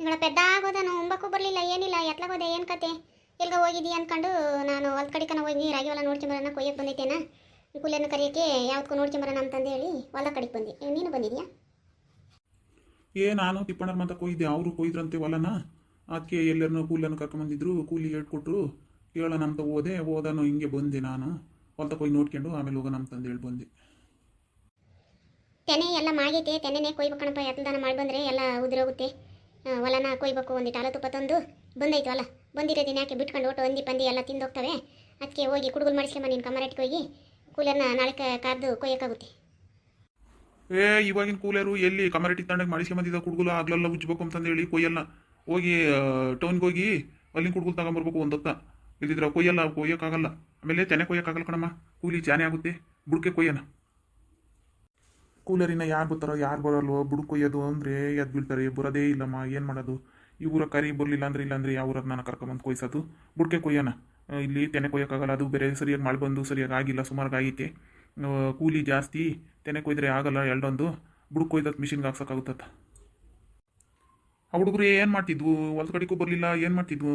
ಈಗ ಪೆದ್ದ ಆಗೋದ ನಾವು ಉಂಬಕ್ಕೂ ಬರಲಿಲ್ಲ ಏನಿಲ್ಲ ಎತ್ಲಾಗೋದೆ ಏನು ಕತೆ? ಎಲ್ಗ ಹೋಗಿದ್ದೀ ಅನ್ಕೊಂಡು ನಾನು ಹೊಲ್ದ ಕಡಿಕನ ಹೋಗಿ ರಾಗಿ ಹೊಲ ನೋಡ್ಕೊಂಬರೋಣ ಕೊಯ್ಯಕ್ಕೆ ಕರಿಯಕ್ಕೆ ಕೂಲಿಯನ್ನು ಕರೆಯೋಕ್ಕೆ ಯಾವ್ದಕ್ಕೂ ನೋಡ್ಕೊಂಬರೋಣ ಅಂತಂದು ಹೇಳಿ ಹೊಲ ಕಡೆಗೆ ಬಂದೆ. ನೀನು ಬಂದಿದ್ಯಾ? ಏ ನಾನು ತಿಪ್ಪಣ್ಣರ ಮತ ಕೊಯ್ದೆ ಅವರು ಕೊಯ್ದ್ರಂತೆ ಹೊಲನ. ಅದಕ್ಕೆ ಎಲ್ಲರನ್ನೂ ಕೂಲಿಯನ್ನು ಕರ್ಕೊಂಬಂದಿದ್ರು ಕೂಲಿ ಹೇಳ್ಕೊಟ್ರು. ಕೇಳೋಣ ಅಂತ ಹೋದೆ ಹೋದನು ಹಿಂಗೆ ಬಂದೆ ನಾನು. ಹೊಲ್ತ ಕೊಯ್ ನೋಡ್ಕೊಂಡು ಆಮೇಲೆ ಹೋಗೋಣ ಅಂತಂದು ಹೇಳಿ ಬಂದೆ. ತೆನೆ ಎಲ್ಲ ಮಾಗೈತೆ ತೆನೆನೇ ಕೊಯ್ಬೇಕಣಪ್ಪ ಎತ್ತಲ್ದಾನ ಮಾಡಿ ಬಂದರೆ ಎಲ್ಲ ಉದುರೋಗುತ್ತೆ. ಹೊಲನ ಕೊಯ್ಬೇಕು ಒಂದಿಟ್ಟು ಹಾಲು ತುಪ್ಪ ತಂದು ಬಂದೈತು ಬಂದಿರೋ ದಿನ ಯಾಕೆ ಬಿಟ್ಕೊಂಡು ಒಟ್ಟು ಒಂದಿ ಪಂದಿ ಎಲ್ಲ ತಿಂದೋಗ್ತವೆ? ಅದಕ್ಕೆ ಹೋಗಿ ಕುಡುಗುಲ್ ಮಾಡಿಸ್ಕೊಂಬ ನೀನು ಕಮರಟ್ಟಿಗೆ ಹೋಗಿ. ಕೂಲರ್ನ ನಾಳೆ ಕಾದು ಕೊಯ್ಯೋಕ್ಕಾಗುತ್ತೆ. ಏ, ಇವಾಗಿನ ಕೂಲರು ಎಲ್ಲಿ ಕಮರಟಿ ತಂಡಕ್ಕೆ ಮಾಡಿಸ್ಕೊಂಬಂದಿದ್ದ ಕುಡುಗುಲು? ಆಗ್ಲೆಲ್ಲ ಉಜ್ಬೇಕು ಅಂತಂದು ಹೇಳಿ ಕೊಯ್ಯಲ್ಲ ಹೋಗಿ ಟೌನ್ಗೆ ಹೋಗಿ ಅಲ್ಲಿನ ಕುಡ್ಗುಲ್ ತಗೊಂಬರ್ಬೇಕು ಒಂದೊತ್ತ. ಇಲ್ದಿದ್ರೆ ಕೊಯ್ಯಲ್ಲ, ಕೊಯ್ಯೋಕ್ಕಾಗಲ್ಲ. ಆಮೇಲೆ ತೆನೆ ಕೊಯ್ಯೋಕ್ಕಾಗಲ್ಲ ಕಣಮ್ಮ. ಕೂಲಿ ಜಾನೆ ಆಗುತ್ತೆ. ಬುಡಕ್ಕೆ ಕೊಯ್ಯನ. ಕೂಲರಿನ ಯಾರು ಬರ್ತಾರೋ ಯಾರು ಬರಲ್ವೋ ಬುಡ್ಕೊಯ್ಯೋದು ಅಂದರೆ ಎದ್ದು ಬೀಳ್ತಾರೆ. ಬರೋದೇ ಇಲ್ಲಮ್ಮ ಏನು ಮಾಡೋದು? ಈ ಊರ ಕರಿ ಬರಲಿಲ್ಲ ಅಂದ್ರೆ ಇಲ್ಲಾಂದ್ರೆ ಯಾವ ಊರಾಗ ನಾನು ಕರ್ಕೊಂಬಂದು ಕೊಯ್ಸೋದು? ಬುಡ್ಕೆ ಕೊಯ್ಯೋಣ. ಇಲ್ಲಿ ತೆನೆ ಕೊಯ್ಯೋಕ್ಕಾಗಲ್ಲ ಅದು ಬೇರೆ. ಸರಿಯಾಗಿ ಮಳೆ ಬಂದು ಸರಿಯಾಗಿ ಆಗಿಲ್ಲ ಸುಮಾರು ಆಗೈತೆ ಆ, ಕೂಲಿ ಜಾಸ್ತಿ ತೆನೆ ಕೊಯ್ದ್ರೆ ಆಗಲ್ಲ ಎರಡೊಂದು. ಬುಡಕ್ ಕೊಯ್ದಕ್ಕೆ ಮಿಷಿನ್ಗೆ ಹಾಕ್ಸೋಕ್ಕಾಗುತ್ತ ಆ ಹುಡುಗರು ಏನು ಮಾಡ್ತಿದ್ವು? ಹೊಲ್ದ ಕಡೆಗೂ ಬರಲಿಲ್ಲ ಏನು ಮಾಡ್ತಿದ್ವು?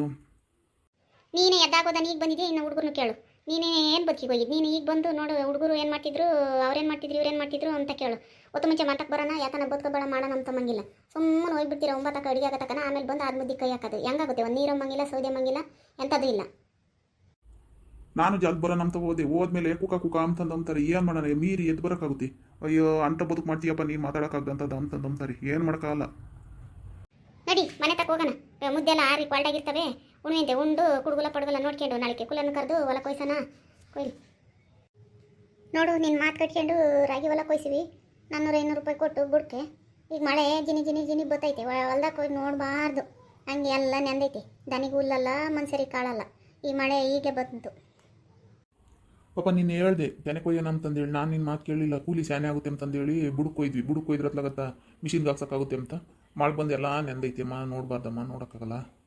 ನೀನೇ ಎದ್ದಾಗೋದನ್ನ ಈಗ ಬಂದಿದ್ದೆ ಇನ್ನು ಹುಡುಗರು ಕೇಳು. ನೀನೇ ಏನು ಬದುಕಿಗೆ ಹೋಗಿದ್ದು ನೀನು ಈಗ ಬಂದು ನೋಡು ಹುಡುಗರು ಏನು ಮಾಡ್ತಿದ್ರು ಅವ್ರೇನು ಮಾಡ್ತಿದ್ರು ಇವ್ರೇನು ಮಾಡ್ತಿದ್ರು ಅಂತ ಕೇಳು. ಒತ್ತು ಮುಂಚೆ ಮಾತಕ್ಕೆ ಬರೋಣ ಯಾಕನ ಬದುಕಬೇಡ ಮಾಡೋಣ ಅಂತ ಮಂಗಿಲ್ಲ ಸುಮ್ಮನೆ ಹೋಗ್ಬಿಡ್ತೀರ ಒಂಬತ್ತಕ್ಕೆ ಅಡುಗೆ ಆಗತಕ್ಕನ ಆಮೇಲೆ ಬಂದು ಆದ ಮುದ್ದೆ ಕೈ ಹಾಕೋದು. ಹೆಂಗಾಗುತ್ತೆ? ಒಂದು ನೀರು ಮಂಗಿಲ್ಲ ಸೌದೆ ಮಂಗಿಲ್ಲ ಎಂಥದ್ದು ಇಲ್ಲ. ನಾನು ಜಾಗ ಬರೋಣ ಅಂತ ಹೋದೆ ಹೋದ್ಮೇಲೆ ಕುಕ ಕುಕ ಅಂತಂದು ಅಂತಾರೆ. ಏನು ಮಾಡೋಣ? ಮೀರಿ ಎದ್ದು ಬರೋಕ್ಕಾಗುತ್ತೆ. ಅಯ್ಯೋ ಅಂತ ಬದುಕು ಮಾಡ್ತೀಯಪ್ಪ ನೀನು ಮಾತಾಡೋಕ್ಕಾಗದಂಥದ್ದು ಅಂತಂದು ಅಂತಾರೆ. ಏನು ಮಾಡೋಕ್ಕಾಗಲ್ಲ. ನಡಿ ಮನೆ ತಕ್ಕ ಹೋಗೋಣ. ಮುದ್ದೆಲ್ಲ ಆರಿ ಕ್ವಾಲ್ಟಾಗಿರ್ತವೆ ಉಣ್ಮೆಂತೆ ಉಂಡು, ಕುಡುಗುಲ ಪಡುಗುಲ ನೋಡ್ಕೊಂಡು ನಾಳೆಗೆ ಕುಲನ್ನು ಕರೆದು ಹೊಲ ಕೊಯ್ಸೋಣ. ಕೊಯ್ಲಿ. ನೋಡು ನಿನ್ನ ಮಾತು ಕಟ್ಕೊಂಡು ರಾಗಿ ಹೊಲ ಕೊಯ್ಸಿವಿ. ನಾನ್ನೂರ ಐನೂರು ರೂಪಾಯಿ ಕೊಟ್ಟು ಬುಡ್ಕೆ. ಈಗ ಮಳೆ ಜಿನಿ ಜಿನಿ ಜಿನಿ ಬತ್ತೈತೆ. ಹೊಲ್ದಾಗ ಹೋಗಿ ನೋಡಬಾರ್ದು. ಹಂಗೆ ಎಲ್ಲ ನೆಂದೈತೆ. ದನಿಗೆ ಹುಲ್ಲಲ್ಲ ಮನ್ಸರಿ ಕಾಳಲ್ಲ. ಈ ಮಳೆ ಹೀಗೆ ಬಂತು. ಪಾಪ, ನೀನು ಹೇಳ್ದೆ, ತೆನೆ ಕೊಯ್ಯೋಣ ಅಂತಂದೇಳಿ. ನಾನು ನಿನ್ನ ಮಾತು ಕೇಳಿಲ್ಲ. ಕೂಲಿ ಸ್ಯಾನೆ ಆಗುತ್ತೆ ಅಂತಂದೇಳಿ. ಬುಡುಕ್ ಕೊಯ್ದ್ವಿ. ಬುಡಕ್ ಕೊಯ್ದ್ರತ್ಲಾಗತ್ತ ಮಿಷಿನ್ಗೆ ಹಾಕ್ಸೋಕ್ಕಾಗುತ್ತೆ ಅಂತ. ಮಾಡಿ ಬಂದು ಎಲ್ಲ ನೆಂದೈತೆಮ್ಮ ನೋಡಬಾರ್ದಮ್ಮ. ನೋಡೋಕ್ಕಾಗಲ್ಲ.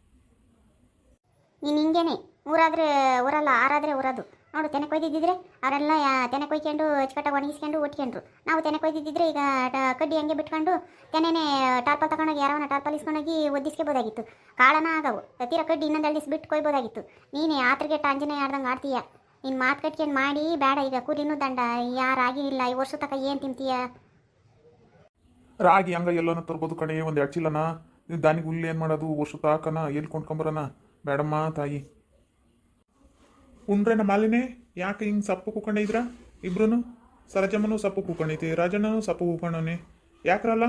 ನೀನು ಹಿಂಗೇನೆ, ಊರಾದ್ರೆ ಊರಲ್ಲ, ಆರಾದರೆ ಊರದು. ನೋಡು, ತೆನೆ ಕೊಯ್ದಿದ್ದಿದ್ರೆ ಅವರೆಲ್ಲ ತೆನೆ ಕೊಯ್ಕೊಂಡು, ಅಚ್ಚುಕಟ್ಟಾಗಿ ಒಣಗಿಸ್ಕೊಂಡು ಒಟ್ಕೊಂಡ್ರು ನಾವು ತೆನೆ ಕೊಯ್ದಿದ್ದಿದ್ರೆ ಈಗ ಕಡ್ಡಿ ಹಂಗೆ ಬಿಟ್ಕೊಂಡು ತೆನೆನೇ ಟಾರ್ಪಲ್ ತಗೊಂಡೋಗಿ, ಯಾರವನ್ನ ಟಾರ್ಪಲ್ ಇಸ್ಕೊಂಡೋಗಿ ಒದ್ದಿಸ್ಕೋಬೋದಾಗಿತ್ತು ಕಾಳನ ಆಗವು. ತೀರ ಕಡ್ಡಿ ಇನ್ನೊಂದು ದಿವ್ಸ ಬಿಟ್ಟು ಕೊಯ್ಬೋದಾಗಿತ್ತು. ನೀನೇ ಆತ್ರಿಗೆ ಟಾಂಜನೆ ಆಡ್ದಂಗೆ ಆಡ್ತೀಯ? ನೀನು ಮಾತು ಕಟ್ಕೊಂಡು ಮಾಡಿ, ಬೇಡ, ಈಗ ಕೂಲಿನೂ ದಂಡ. ಯಾರಾಗಿ ಇಲ್ಲ, ಈ ವರ್ಷ ತಕ ಏನು ತಿಂತೀಯ? ರಾಗಿ ಹಂಗ ಎಲ್ಲನ ತರ್ಬೋದು ಕಣೆ, ಒಂದು ಎರಡು ದಾನಿಗೆ ಹುಲ್ಲು ಏನು ಮಾಡೋದು ವರ್ಷ ತಾಕನ ಎಲ್ಲಿ ಕೊಂಡ್ಕೊಂಬರೋಣ ಬೇಡಮ್ಮ ತಾಯಿ. ಉಂಡ್ರೆ ನಮ್ಮ ಮಾಲಿನೇ ಯಾಕೆ ಹಿಂಗೆ ಸಪ್ಪು ಕೂಕೊಂಡಿದ್ರ ಇಬ್ರು ಸರಜಮ್ಮನೂ ಸಪ್ಪು ಕೂಕೊಂಡೈತಿ ರಾಜಣ್ಣನು ಸಪ್ಪು ಕೂಕೊಂಡವನೆ. ಯಾಕ್ರಲ್ಲ?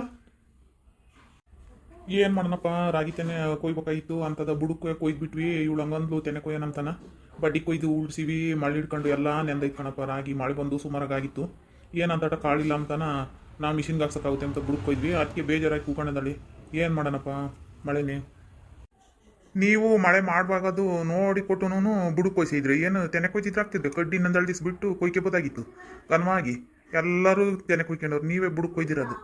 ಏನು ಮಾಡೋಣಪ್ಪ, ರಾಗಿ ತೆನೆ ಕೊಯ್ಬೇಕಾಗಿತ್ತು ಅಂತದ ಬುಡಕ್ಕೆ ಕೊಯ್ದ್ಬಿಟ್ವಿ, ಇವಳು ಹಂಗಂದ್ಲು, ತೆನೆ ಕೊಯ್ಯನಂತಾನ ಬಡ್ಡಿ ಕೊಯ್ದು ಉಳ್ಸಿವಿ ಮಳೆ ಹಿಡ್ಕೊಂಡು ಎಲ್ಲ ನೆಂದೈತ್ ಕಣಪ್ಪ, ರಾಗಿ ಮಳೆ ಬಂದು ಸುಮಾರಾಗಿತ್ತು ಏನಂತಟ ಕಾಳಿಲ್ಲ ಅಂತನ ನಾ ಮಿಷಿನ್ಗೆ ಹಾಕ್ಸೋಕ್ಕಾಗುತ್ತೆ ಅಂತ ಬುಡಕ್ಕೆ ಕೊಯ್ದ್ವಿ ಅದಕ್ಕೆ ಬೇಜಾರಾಗಿ ಕೂಕೊಂಡದಳಿ. ಏನು ಮಾಡೋಣಪ್ಪ, ಮಳೆನೇ? ನೀವು ಮಳೆ ಮಾಡುವಾಗದು ನೋಡಿ ಕೊಟ್ಟುನು ಬುಡಕ್ಕೆ ಕೊಯ್ಸಿದ್ರಿ ಏನು ತೆನೆ ಕೊಯ್ಸಿದ್ರೆ ಕಡ್ಡಿ ದಿವ್ಸ ಬಿಟ್ಟು ಕೊಯ್ಕೋಬೋದಾಗಿತ್ತು. ಕನ್ವಾಗಿ ಎಲ್ಲರೂ ತೆನೆ ಕೊಯ್ಕೊಂಡವ್ರು. ನೀವೇ ಬುಡಕ್ಕೆ ಕೊಯ್ದಿರೋದು.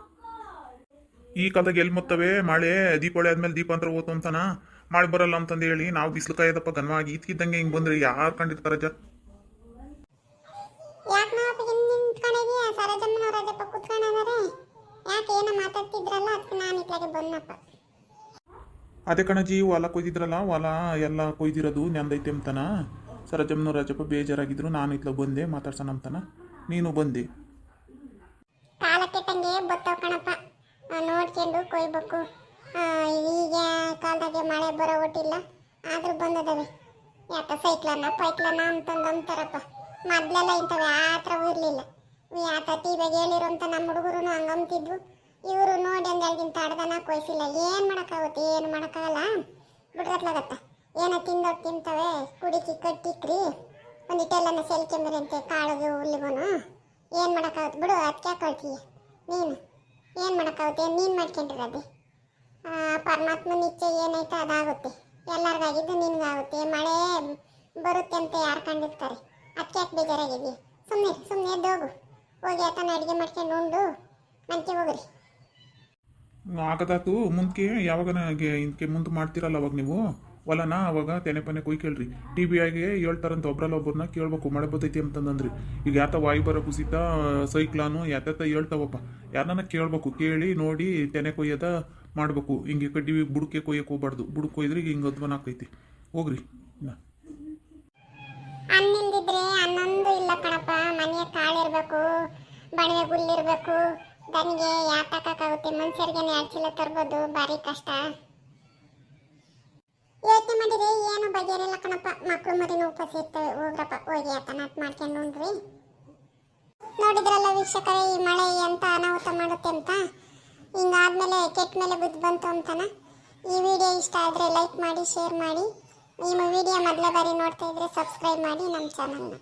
ಈ ಕಾಲದಾಗ ಎಲ್ಲಿ ಮೊತ್ತವೆ? ಮಳೆ, ದೀಪಾವಳಿ ಆದ್ಮೇಲೆ ದೀಪಾಂತರ ಹೋತು ಅಂತಾನ? ಮಳೆ ಬರಲ್ಲ ಅಂತಂದು ಹೇಳಿ ನಾವು ಬಿಸಿಲು ಕಾಯ್ದಪ್ಪ ಗನ್ವಾಗಿ ಇದ್ಕಿದ್ದಂಗೆ ಹಿಂಗೆ ಬಂದ್ರೆ ಯಾರು ಕಂಡಿರ್ತಾರ ಜ ಯಾಕೆ ಏನೋ ಮಾತಾಡ್ತಿದ್ರಲ್ಲ ಅದಕ್ಕೆ ನಾನು ಇತ್ಲಾಗೆ ಬಂದಪ್ಪ ಅದೇ ಕಣಜಿ ಹೊಲ ಕೊಯ್ದಿದ್ರಲ್ಲ, ಹೊಲ ಎಲ್ಲ ಕೊಯ್ದಿರೋದು ನೆಂದೈತೆ ಅಂತನ ಸರಜಮ್ಮನ ರಜಪ್ಪ ಬೇಜಾರಾಗಿದ್ರು, ನಾನು ಇತ್ಲ ಬಂದೆ, ಮಾತಾಡ್ಸೋಣ ಅಂತನ ನೀನು ಬಂದೆ. ಕಾಲಕ್ಕೆ ಕೆಟ್ಟಂಗೆ ಬತ್ತೋ ಕಣಪ್ಪ. ನೋಡ್ಕೊಂಡು ಕೊಯ್ಬೇಕು. ಈಗ ಕಾಲದಾಗೆ ಮಳೆ ಬರೋ ಒಟ್ಟಿಲ್ಲ, ಆದ್ರೂ ಬಂದದವೆ. ಯಾಕ ಸೈಕ್ಲನ, ಪೈಕ್ಲನ ಅಂತಂದು ಅಂತಾರಪ್ಪ. ಮೊದ್ಲೆಲ್ಲ ಇಂಥವು, ಆ ಥರವೂ ಇರಲಿಲ್ಲ ಯಾತ ಟಿವಿಯಾಗ ಅಂತ ನಮ್ಮ ಹುಡುಗರು ಹಂಗಂತಿದ್ವು ಇವರು ನೋಡಿ ಒಂದು ಎರಡಿಂತ ಅಡ್ದನ ಕೊಯ್ಸಿಲ್ಲ. ಏನು ಮಾಡೋಕ್ಕಾಗುತ್ತೆ? ಏನು ಮಾಡೋಕ್ಕಾಗಲ್ಲ? ಬಿಡ್ರತ್ಲಾಗತ್ತ ಏನೋ ತಿಂದೋಗಿ ತಿಂತವೆ. ಕುಡಿಕಿ ಕಟ್ಟಿಕ್ರಿ ಒಂದಿಟ್ಟೆಲ್ಲನ ಸೆಲ್ಕೆಂಬರಂತೆ ಕಾಳದು ಹುಲ್ಲಿಗೋನು. ಏನು ಮಾಡೋಕ್ಕಾಗುತ್ತೆ? ಬಿಡು ಅದಕ್ಕೆ ಕಳ್ತೀಯ? ನೀನು. ಏನು ಮಾಡೋಕ್ಕಾಗುತ್ತೆ? ನೀನು ಮಾಡ್ಕೊಂಡಿರೋದೆ ಆ, ಪರಮಾತ್ಮನ ಇಚ್ಛೆ ಏನೈತೆ ಅದಾಗುತ್ತೆ. ಎಲ್ಲರಿಗಾಗಿದ್ದು ನಿನಗಾಗುತ್ತೆ. ಮಳೆ ಬರುತ್ತೆ ಅಂತ ಯಾರು ಕಂಡಿರ್ತಾರೆ? ಅದಕ್ಕೆ ಯಾಕೆ ಬೇಜಾರಾಗಿದೆಯಾ ಸುಮ್ಮನೆ ಸುಮ್ಮನೆ ಎದ್ದೋಗು. ಹೋಗಿ ಆತನ ಅಡುಗೆ ಮಾಡ್ಕೊಂಡು ಉಂಡು. ಮಂಚೆ ಹೋಗ್ರಿ. ಆಗದಾತು ಮುಂದಕ್ಕೆ ಯಾವಾಗ ಇದಕ್ಕೆ ಮುಂದೆ ಮಾಡ್ತೀರಲ್ಲ ಅವಾಗ ನೀವು? ಹೊಲನ? ಅವಾಗ ತೆನೆ ಪನೆ ಕೊಯ್ಕೇಳ್ರಿ ಟಿ ಬಿ ಆಗಿ ಹೇಳ್ತಾರಂತ ಒಬ್ರಲ್ಲ ಒಬ್ಬರನ್ನ ಕೇಳ್ಬೇಕು, ಮಳೆ ಬರ್ತೈತಿ ಅಂತಂದ್ರಿ ಈಗ ಯಾತ ವಾಯು ಬರೋ ಕುಸಿತ, ಸೈಕ್ಲಾನು ಯಾತ ಹೇಳ್ತಾವಪ್ಪ. ಯಾರನ್ನ ಕೇಳ್ಬೇಕು, ಕೇಳಿ, ನೋಡಿ, ತೆನೆ ಕೊಯ್ಯದ ಮಾಡಬೇಕು. ಹಿಂಗೆ ಕಡ್ಡಿ ಬುಡಕ್ಕೆ ಕೊಯ್ಯಕ್ಕೆ ಹೋಗ್ಬಾರ್ದು. ಬುಡಕ್ಕೆ ಕೊಯ್ದ್ರೆ ಹಿಂಗೆ ಅದ್ವನ ಆಕೈತಿ ಹೋಗ್ರಿ. ಅನ್ನೊಂದು ಇಲ್ಲ ಕಣಪ್ಪ. ಮನೆಯ ಕಾಳಿರ್ಬೇಕು ಗುಲ್ಲಿರ್ಬೇಕು ದನಿಗೆ ಯಾತಕ್ಕಾಗುತ್ತೆ ಮನುಷ್ಯರಿಗೆ ಎರಡು ಚೀಲ ತರ್ಬೋದು? ಭಾರಿ ಕಷ್ಟ. ಯೋಚನೆ ಮಾಡಿದ್ರೆ ಏನು ಬಗೆಹರಿಲ್ಲ ಕಣಪ್ಪ. ಮಕ್ಕಳು ಮರಿನ ಉಪವಾಸ ಇರ್ತವೆ. ಹೋಗ್ರಪ್ಪ, ಹೋಗಿ ಆತನಾತ್ ಮಾಡ್ಕೊಂಡು ಉಂಡ್ರಿ. ನೋಡಿದ್ರಲ್ಲ ವೀಕ್ಷಕರೇ, ಈ ಮಳೆ ಎಂತ ಅನಾಹುತ ಮಾಡುತ್ತೆ ಅಂತ? ಹಿಂಗಾದ್ಮೇಲೆ ಕೆಟ್ಟ ಮೇಲೆ ಬುದ್ಧಿ ಬಂತು ಅಂತಾನ? ಈ ವಿಡಿಯೋ ಇಷ್ಟ ಆದರೆ ಲೈಕ್ ಮಾಡಿ, ಶೇರ್ ಮಾಡಿ. ನಿಮ್ಮ ವಿಡಿಯೋ ಮೊದಲ ಬಾರಿ ನೋಡ್ತಾ ಇದ್ರೆ ಸಬ್ಸ್ಕ್ರೈಬ್ ಮಾಡಿ ನಮ್ಮ ಚಾನಲ್ನ.